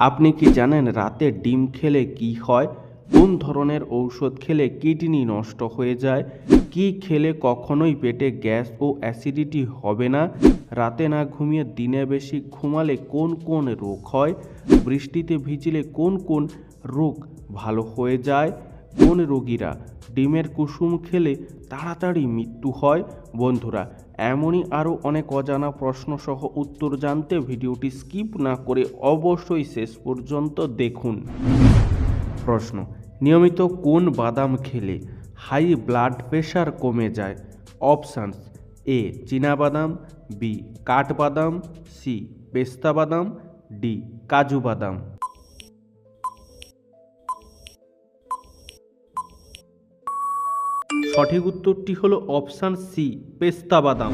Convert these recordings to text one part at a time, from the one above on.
আপনি কি জানেন রাতে ডিম খেলে কি হয়? কোন ধরনের ঔষধ খেলে কিডনি নষ্ট হয়ে যায়? কি খেলে কখনোই পেটে গ্যাস ও অ্যাসিডিটি হবে না? রাতে না ঘুমিয়ে দিনে বেশি ঘুমালে কোন কোন রোগ হয়? বৃষ্টিতে ভিজলে কোন কোন রোগ ভালো হয়ে যায়? কোন রোগীরা ডিমের কুসুম খেলে তাড়াতাড়ি মৃত্যু হয়? বন্ধুরা এমনই আরও অনেক অজানা প্রশ্নসহ উত্তর জানতে ভিডিওটি স্কিপ না করে অবশ্যই শেষ পর্যন্ত দেখুন। প্রশ্ন, নিয়মিত কোন বাদাম খেলে হাই ব্লাড প্রেশার কমে যায়? অপশানস, এ বাদাম বি, কাঠবাদাম, সি পেস্তা বাদাম ডি কাজু বাদাম সঠিক উত্তরটি হলো অপশান সি পেস্তা বাদাম।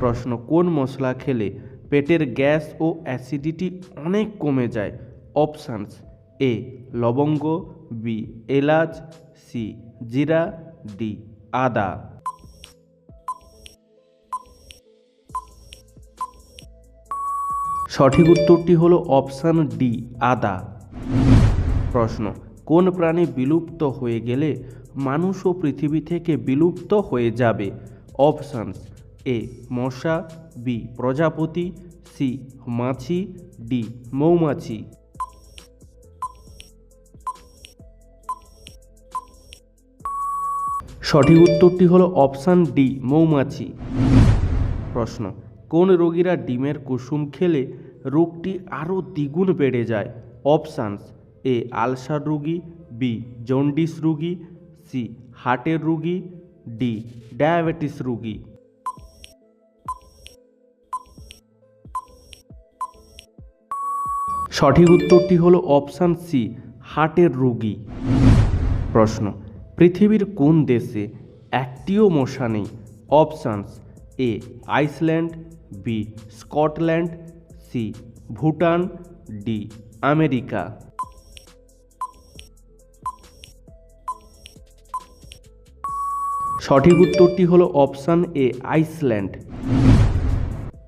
প্রশ্ন, কোন মশলা খেলে পেটের গ্যাস ও অ্যাসিডিটি অনেক কমে যায়? অপশানস এ লবঙ্গ বি এলাচ সি জিরা ডি আদা। সঠিক উত্তরটি হলো অপশান ডি আদা। প্রশ্ন কোন প্রাণী বিলুপ্ত হয়ে গেলে মানুষও পৃথিবী থেকে বিলুপ্ত হয়ে যাবে? অপশানস এ, মশা, বি, প্রজাপতি, সি, মাছি, ডি, মৌমাছি। সঠিক উত্তরটি হলো অপশান ডি, মৌমাছি। প্রশ্ন, কোন রোগীরা ডিমের কুসুম খেলে রোগটি আরও দ্বিগুণ বেড়ে যায়? অপশানস এ আলসার রোগী, বি জন্ডিস রোগী, সি হার্টের রোগী, ডি ডায়াবেটিস রোগী। সঠিক উত্তরটি হলো অপশান সি, হার্টের রোগী। প্রশ্ন, পৃথিবীর কোন দেশে একটিও মশা নেই? Options A, Iceland, B Scotland, C Bhutan, D America. সঠিক উত্তরটি হলো অপশান এ, আইসল্যান্ড।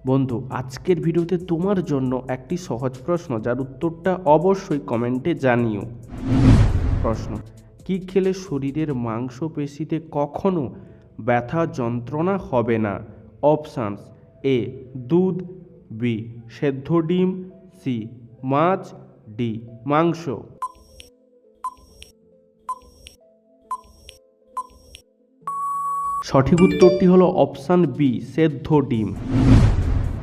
বন্ধু, আজকের ভিডিওতে তোমার জন্য একটি সহজ প্রশ্ন, যার উত্তরটা অবশ্যই কমেন্টে জানিও। প্রশ্ন, কি খেলে শরীরের মাংসপেশিতে কখনো ব্যথা যন্ত্রণা হবে না? অপশানস এ, দুধ, বি, সেদ্ধ ডিম, সি, মাছ, ডি, মাংস। সঠিক উত্তরটি হলো অপশান বি, সেদ্ধ ডিম।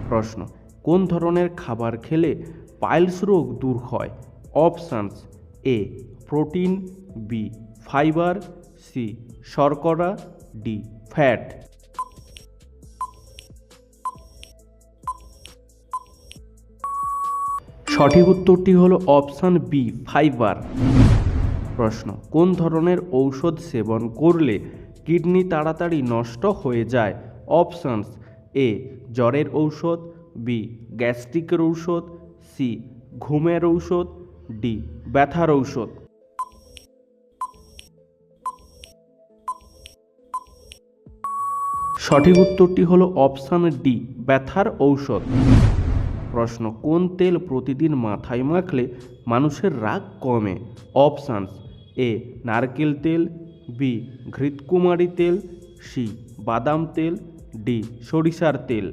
প্রশ্ন, কোন ধরনের খাবার খেলে পাইলস রোগ দূর হয়? Options A, protein, B, fibre, C, শর্করা, ডি, ফ্যাট। সঠিক উত্তরটি হলো অপশান বি, ফাইবার। প্রশ্ন, কোন ধরনের ঔষধ সেবন করলে কিডনি তাড়াতাড়ি নষ্ট হয়ে যায়। Options A. জ্বরের ঔষধ, বি. গ্যাস্ট্রিকের ঔষধ, সি. ঘুমের ঔষধ, ডি. ব্যথার ঔষধ। সঠিক উত্তরটি হলো অপশান ডি, ব্যথার ঔষধ। প্রশ্ন, কোন তেল প্রতিদিন মাথায় মাখলে মানুষের রাগ কমে? Options A. নারকেল তেল বি, ঘৃতকুমারী তেল, সি, বাদাম তেল, ডি, সরিষার তেল।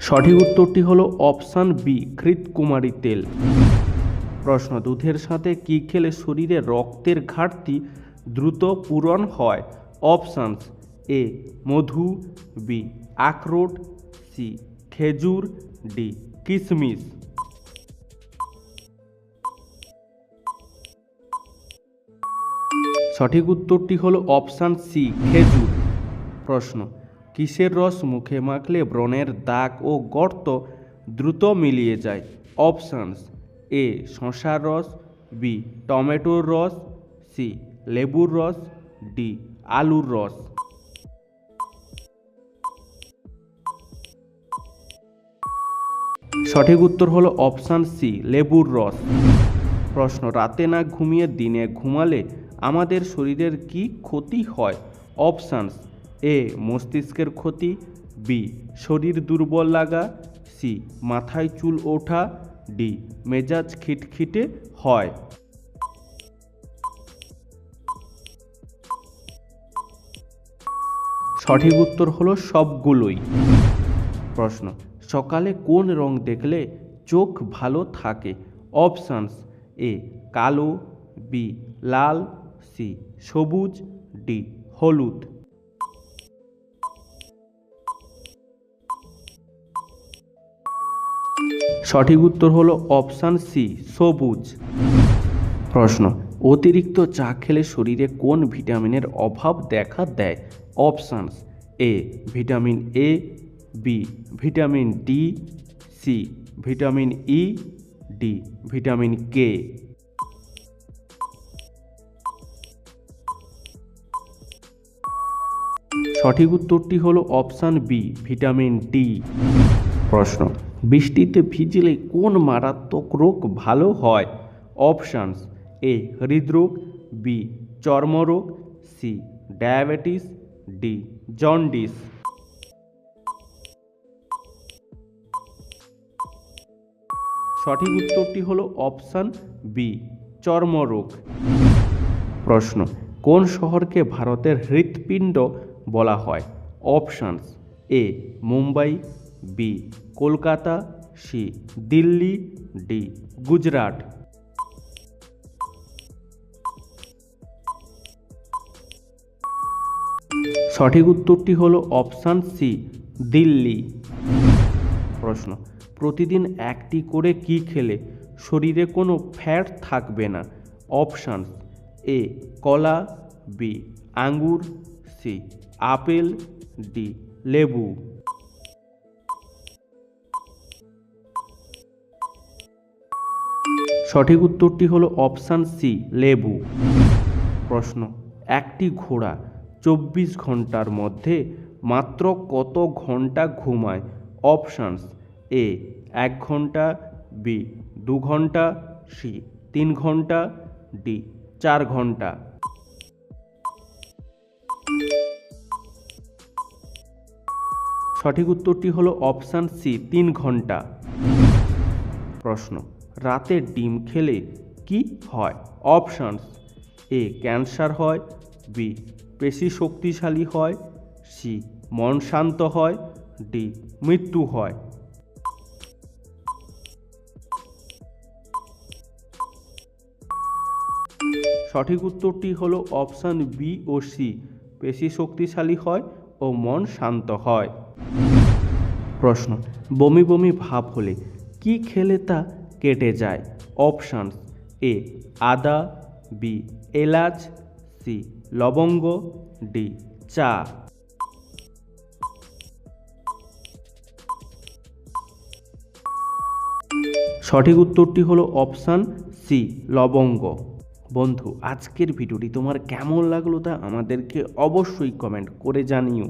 সঠিক উত্তরটি হলো অপশান বি, ঘৃতকুমারী তেল। প্রশ্ন, দুধের সাথে কি খেলে শরীরে রক্তের ঘাটতি দ্রুত পূরণ হয়? অপশানস এ, মধু, বি, আখরোট, সি, খেজুর, ডি কিশমিশ সঠিক উত্তরটি হল অপশান সি, খেজুর। প্রশ্ন, কিসের রস মুখে মাখলে ব্রণের দাগ ও গর্ত দ্রুত মিলিয়ে যায়? অপশানস এ, শশার রস, বি, টমেটোর রস, সি, লেবুর রস, ডি, আলুর রস। সঠিক উত্তর হলো অপশান সি, লেবুর রস। প্রশ্ন, রাতে না ঘুমিয়ে দিনে ঘুমালে আমাদের শরীরের কি ক্ষতি হয়? অপশানস এ, মস্তিষ্কের ক্ষতি বি, শরীর দুর্বল লাগা সি, মাথায় চুল ওঠা ডি, মেজাজ খিটখিটে হয়। সঠিক উত্তর হলো সবগুলোই। প্রশ্ন, সকালে কোন রং দেখলে চোখ ভালো থাকে? অপশানস এ, কালো বি, লাল সি, সবুজ, ডি, হলুদ। সঠিক উত্তর হলো অপশান সি, সবুজ। প্রশ্ন, অতিরিক্ত চা খেলে শরীরে কোন ভিটামিনের অভাব দেখা দেয়? Options A, vitamin A, B, vitamin D, C, vitamin E, D, vitamin K. সঠিক উত্তরটি হলো অপশান বি, ভিটামিন ডি। প্রশ্ন, বৃষ্টিতে ভিজলে কোন মারাত্মক রোগ ভালো হয়? অপশানস, এ, হৃদরোগ, বি, চর্মরোগ, সি, ডায়াবেটিস, ডি, জন্ডিস। সঠিক উত্তরটি হলো অপশান বি, চর্মরোগ। প্রশ্ন, কোন শহরকে ভারতের হৃৎপিণ্ড বলা হয়। Options A Mumbai B Kolkata C Delhi D Gujarat. সঠিক উত্তরটি হল অপশান সি দিল্লি। প্রশ্ন, প্রতিদিন একটি করে কি খেলে শরীরে কোনো ফ্যাট থাকবে না? অপশানস এ কলা বি আঙ্গুর সি আপেল, ডি, লেবু। সঠিক উত্তরটি হলো অপশান সি, লেবু। প্রশ্ন, একটি ঘোড়া চব্বিশ ঘণ্টার মধ্যে মাত্র কত ঘণ্টা ঘুমায়? অপশানস এ, এক ঘণ্টা বি, দু ঘণ্টা সি, তিন ঘণ্টা ডি, চার ঘণ্টা সঠিক উত্তরটি হলো অপশান সি, তিন ঘণ্টা। প্রশ্ন, রাতে ডিম খেলে কি হয়? অপশানস এ, ক্যান্সার হয়, বি পেশি শক্তিশালী হয়, সি, মন শান্ত হয়, ডি, মৃত্যু হয়। সঠিক উত্তরটি হলো অপশান বি ও সি পেশি শক্তিশালী হয় ও মন শান্ত হয়। প্রশ্ন, বমি বমি ভাব হলে কি খেলে তা কেটে যায়? অপশানস, এ, আদা, বি, এলাচ, সি, লবঙ্গ, ডি, চা। সঠিক উত্তরটি হলো অপশান সি, লবঙ্গ। বন্ধু, আজকের ভিডিওটি তোমার কেমন লাগল তা আমাদেরকে অবশ্যই কমেন্ট করে জানিও।